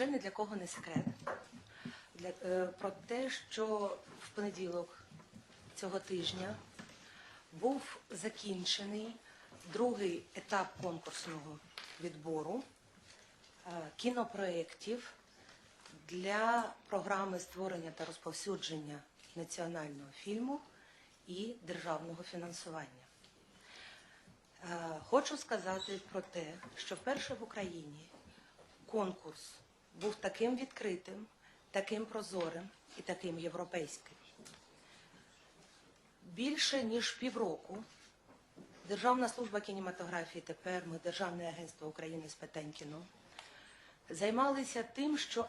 вже ні для кого не секрет для, е, про те, що в понеділок цього тижня був закінчений другий етап конкурсного відбору е, кінопроєктів для програми створення та розповсюдження національного фільму і державного фінансування. Е, Хочу сказати про те, що вперше в Україні конкурс був таким відкритим, таким прозорим і таким європейським. Більше ніж півроку Державна служба кінематографії тепер ми Державне агентство України з питань кіно займалися тим, що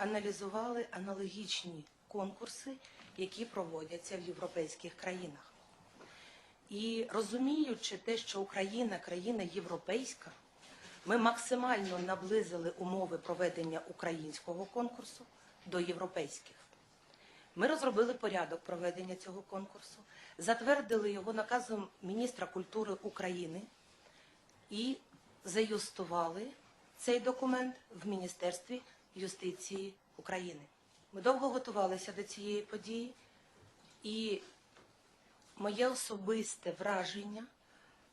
аналізували аналогічні конкурси, які проводяться в європейських країнах. І розуміючи те, що Україна країна європейська, ми максимально наблизили умови проведення українського конкурсу до європейських. Ми розробили порядок проведення цього конкурсу, затвердили його наказом міністра культури України і заюстували цей документ в Міністерстві юстиції України. Ми довго готувалися до цієї події, і моє особисте враження,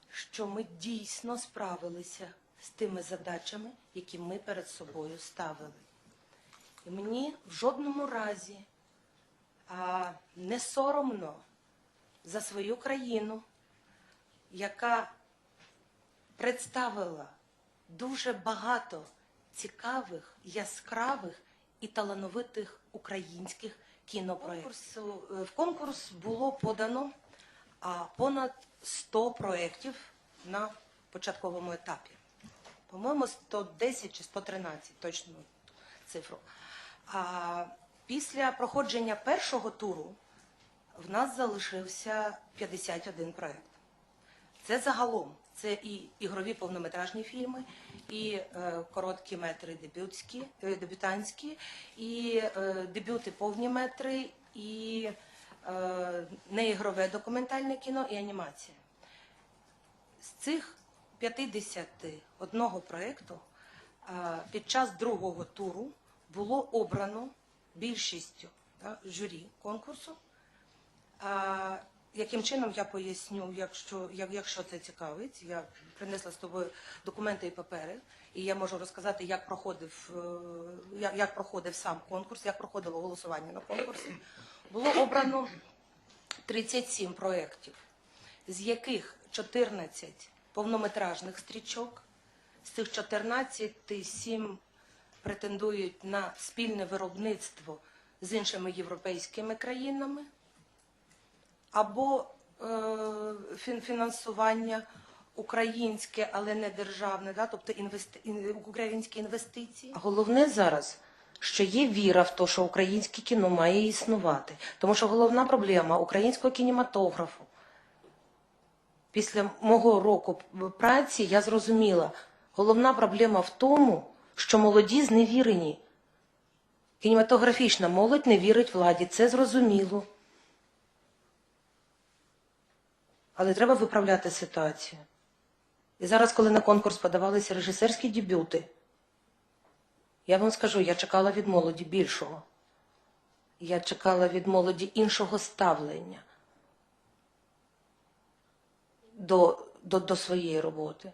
що ми дійсно справилися з тими задачами, які ми перед собою ставили. І мені в жодному разі а, не соромно за свою країну, яка представила дуже багато цікавих, яскравих і талановитих українських кінопроєктів. Е, В конкурс було подано понад 100 проєктів на початковому етапі. По-моєму, 110 чи 113, точну цифру. А після проходження першого туру в нас залишився 51 проєкт. Це загалом. Це і ігрові повнометражні фільми, і е, короткі метри дебютські, е, дебютантські, і е, дебюти повні метри, і е, неігрове документальне кіно, і анімація. З цих 51 проєкту е, під час другого туру було обрано більшістю да, журі конкурсу. А, яким чином я поясню, якщо, як, якщо це цікавить, я принесла з тобою документи і папери, і я можу розказати, як проходив, е, як, як проходив сам конкурс, як проходило голосування на конкурсі. Було обрано 37 проєктів, з яких 14 повнометражних стрічок, з цих 14 7 претендують на спільне виробництво з іншими європейськими країнами або е, фінансування українське, але не державне, да? тобто інвести... українські інвестиції. Головне зараз, що є віра в те, що українське кіно має існувати. Тому що головна проблема українського кінематографу. Після мого року праці я зрозуміла, головна проблема в тому, що молоді зневірені. Кінематографічна молодь не вірить владі, це зрозуміло. Але треба виправляти ситуацію. І зараз, коли на конкурс подавалися режисерські дебюти, я вам скажу, я чекала від молоді більшого. Я чекала від молоді іншого ставлення до, до, до своєї роботи.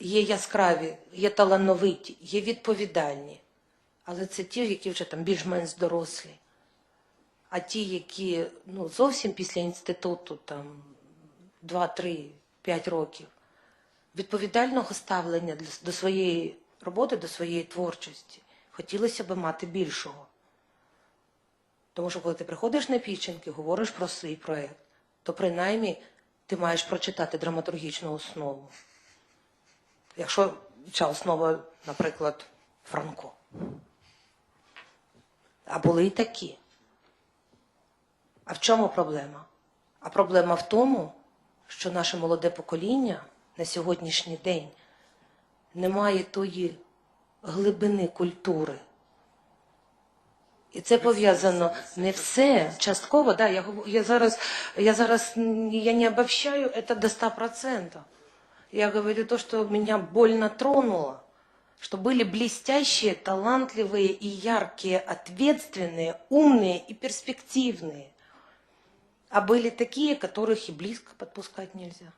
Є яскраві, є талановиті, є відповідальні, але це ті, які вже там більш-менш дорослі. А ті, які ну, зовсім після інституту, там 2, 3, 5 років, відповідального ставлення для- до своєї роботи, до своєї творчості, хотілося б мати більшого. Тому що коли ти приходиш на піченки, говориш про свій проєкт, то принаймні ти маєш прочитати драматургічну основу. Якщо ця основа, наприклад, Франко. А були і такі. А в чому проблема? А проблема в тому, що наше молоде покоління на сьогоднішній день не має тої глибини культури. І це пов'язано не все, частково, да, я, я зараз, я зараз я не обобщаю это до 100%. Я говорю то, что меня больно тронуло. что были блестящие, талантливые и яркие, ответственные, умные и перспективные. А были такие, которых и близко подпускать нельзя.